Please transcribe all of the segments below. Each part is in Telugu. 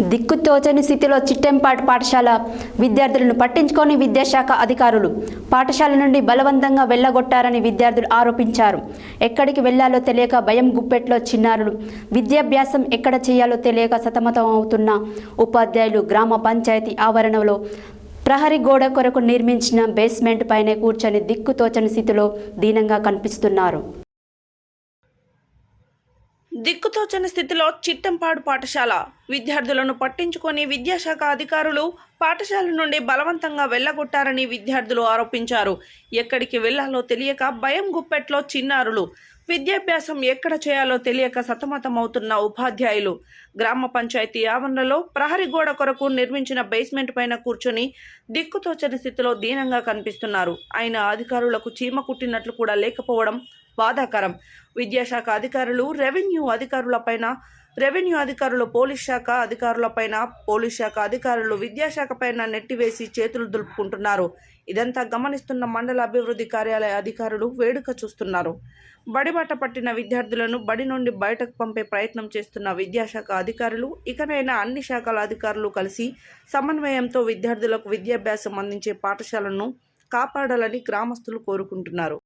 దిక్కుతోచని స్థితిలో చిట్టెంపాటు పాఠశాల విద్యార్థులను పట్టించుకొని విద్యాశాఖ అధికారులు పాఠశాల నుండి బలవంతంగా వెళ్ళగొట్టారని విద్యార్థులు ఆరోపించారు. ఎక్కడికి వెళ్ళాలో తెలియక భయం గుప్పెట్లో చిన్నారులు. విద్యాభ్యాసం ఎక్కడ చేయాలో తెలియక సతమతం అవుతున్న ఉపాధ్యాయులు గ్రామ పంచాయతీ ఆవరణలో ప్రహరీ గోడ కొరకు నిర్మించిన బేస్మెంట్ పైనే కూర్చొని దిక్కుతోచని స్థితిలో దీనంగా కనిపిస్తున్నారు. దిక్కుతోచని స్థితిలో చిట్టంపాడు పాఠశాల. విద్యార్థులను పట్టించుకొని విద్యాశాఖ అధికారులు పాఠశాల నుండి బలవంతంగా వెళ్ళగొట్టారని విద్యార్థులు ఆరోపించారు. ఎక్కడికి వెళ్ళాలో తెలియక భయం గుప్పెట్లో చిన్నారులు. విద్యాభ్యాసం ఎక్కడ చేయాలో తెలియక సతమతమవుతున్న ఉపాధ్యాయులు గ్రామ పంచాయతీ ఆవరణలో ప్రహరీ గోడ కొరకు నిర్మించిన బేస్మెంట్ పైన కూర్చొని దిక్కుతోచని స్థితిలో దీనంగా కనిపిస్తున్నారు. ఆయన అధికారులకు చీమ కుట్టినట్లు కూడా లేకపోవడం బాధాకరం. విద్యాశాఖ అధికారులు రెవెన్యూ అధికారులపైన రెవెన్యూ అధికారులు పోలీస్ శాఖ అధికారులపైన పోలీస్ శాఖ అధికారులు విద్యాశాఖ పైన నెట్టివేసి చేతులు దులుపుకుంటున్నారు. ఇదంతా గమనిస్తున్న మండల అభివృద్ధి కార్యాలయ అధికారులు వేడుక చూస్తున్నారు. బడిబాట పట్టిన విద్యార్థులను బడి నుండి బయటకు పంపే ప్రయత్నం చేస్తున్న విద్యాశాఖ అధికారులు ఇకనైనా అన్ని శాఖల అధికారులు కలిసి సమన్వయంతో విద్యార్థులకు విద్యాభ్యాసం అందించే పాఠశాలను కాపాడాలని గ్రామస్తులు కోరుకుంటున్నారు.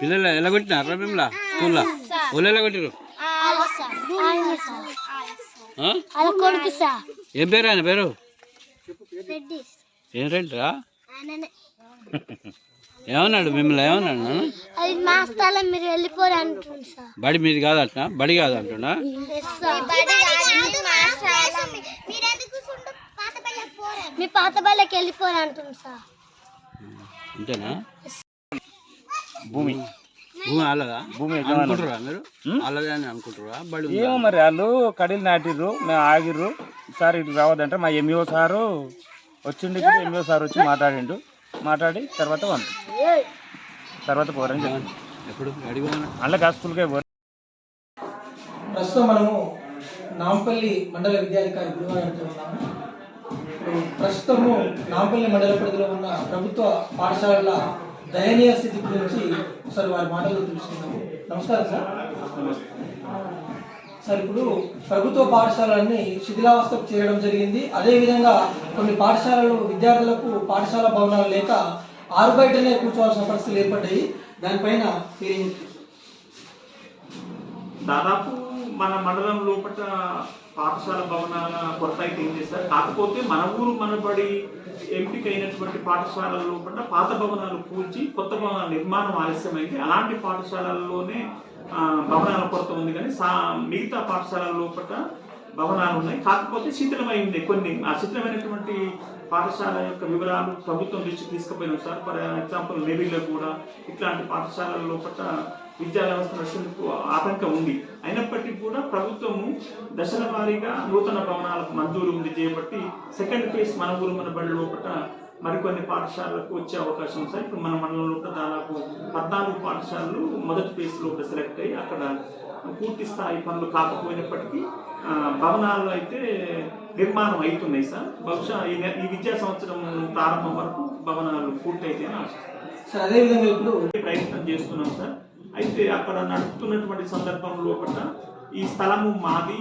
పిల్లలు ఎలా కొట్టినారా మిమ్మల్ని స్కూల్లో? వాళ్ళు ఎలా కొట్టిరు ఏం పేరు ఆయన పేరు? ఏం రేంట్రా? ఏమన్నాడు మిమ్మల్ని ఏమన్నాడు మీరు వెళ్ళిపోరు బడి మీది కాదంటున్నా బడి కాదంటున్నా మీ పాత బళ్ళకి వెళ్ళిపోరు సార్. అంతేనా? భూమి. భూమి వాళ్ళదా భూమి అనుకుంటారా మీరు? వాళ్ళదే అని అనుకుంటారా బడి ఉందా? ఏమో మరి వాళ్ళు కడీలు నాటిర్రు మేము ఆగిర్రు. సార్ ఇటు రావద్దంటే మా ఎంఈఓ సారు వచ్చిండు ఇప్పుడు ఎంఈఓ సార్ వచ్చి మాట్లాడిండు. మాట్లాడి తర్వాత పంపించు తర్వాత పోరని చెప్పి. ఎప్పుడు? అడిగిపోయినా అందులో స్కూల్కే పోరు. ప్రస్తుతం మనము నాంపల్లి మండల విద్యాధికారి గురువారితో ఉన్నాము. ఇప్పుడు ప్రస్తుతము నాంపల్లి మండల పరిధిలో ఉన్న ప్రభుత్వ పాఠశాలల దయనీయ స్థితి గురించి ఒకసారి వారి మాటలు తెలుసుకుందాము నమస్కారం సార్. సార్ ఇప్పుడు ప్రభుత్వ పాఠశాలన్నీ శిథిలావస్థకు చేయడం జరిగింది. అదేవిధంగా కొన్ని పాఠశాలలు విద్యార్థులకు పాఠశాల భవనాలు లేక ఆరు బయటనే కూర్చోవాల్సిన పరిస్థితులు ఏర్పడ్డాయి. దానిపైన మీరేం దాదాపు మన మండలం లోపల పాఠశాల భవనాల కొరత అయితే ఏం చేస్తారు కాకపోతే మన ఊరు మనబడి ఎంపిక అయినటువంటి పాఠశాలల లోపల పాత భవనాలు కూల్చి కొత్త భవనాల నిర్మాణం ఆలస్యమైంది. అలాంటి పాఠశాలల్లోనే భవనాల కొరత ఉంది కానీ సా మిగతా పాఠశాలల లోపల భవనాలు ఉన్నాయి. కాకపోతే శిథిలమై కొన్ని. ఆ శిథిలమైనటువంటి పాఠశాల యొక్క వివరాలు ప్రభుత్వం దృష్టికి తీసుకుపోయినాం. సార్ ఫర్ ఎగ్జాంపుల్ నెవిల్లో కూడా ఇట్లాంటి పాఠశాలల లోపల విద్యా వ్యవస్థ నడిచేందుకు ఆటంకం ఉంది. అయినప్పటికీ ప్రభుత్వము దశల వారీగా నూతన భవనాలకు మంజూరు ఉంది చేయబట్టి సెకండ్ ఫేజ్ మన ఊరు మన బడి లోపల మరికొన్ని పాఠశాలలకు వచ్చే అవకాశం ఉంది. సార్ ఇప్పుడు మన మండలం లోపల దాదాపు పద్నాలుగు పాఠశాలలు మొదటి ఫేజ్ లోపల సెలెక్ట్ అయ్యి అక్కడ పూర్తి స్థాయి పనులు కాకపోయినప్పటికీ భవనాలు అయితే నిర్మాణం అవుతున్నాయి సార్. బహుశా ఈ విద్యా సంవత్సరం ప్రారంభం వరకు భవనాలు పూర్తి అయితే సార్ అదేవిధంగా ఇప్పుడు ప్రయత్నం చేస్తున్నాం సార్. అయితే అక్కడ నడుపుతున్నటువంటి సందర్భం లోపల ఈ స్థలము మాది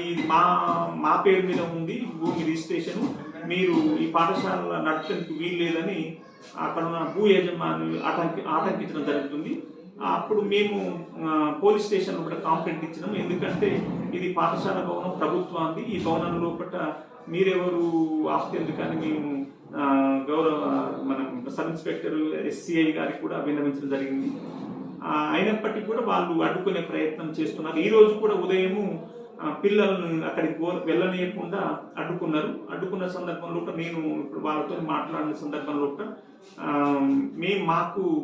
ఈ మా మా పేరు మీద ఉంది భూమి రిజిస్ట్రేషన్. మీరు ఈ పాఠశాల నడపడానికి వీలు లేదని అక్కడ ఉన్న భూ యజమాని ఆటంకి ఆటంకించడం జరుగుతుంది. అప్పుడు మేము పోలీస్ స్టేషన్ కూడా కాంప్లైంట్ ఇచ్చినాము. ఎందుకంటే ఇది పాఠశాల భవనం ప్రభుత్వాన్ని ఈ భవనం లోపల మీరెవరు ఆస్తి ఎందుకని మేము గౌరవ మన సబ్ ఇన్స్పెక్టర్ ఎస్సీఐ గారికి కూడా విన్నవించడం జరిగింది. అయినప్పటికీ కూడా వాళ్ళు అడ్డుకునే ప్రయత్నం చేస్తున్నారు. ఈ రోజు కూడా ఉదయము పిల్లలను అక్కడికి పో- వెళ్ళనీయకుండా అడ్డుకున్నారు. అడ్డుకున్న సందర్భంలో కూడా నేను ఇప్పుడు వాళ్ళతో మాట్లాడిన సందర్భంలో కూడా మేము మాకు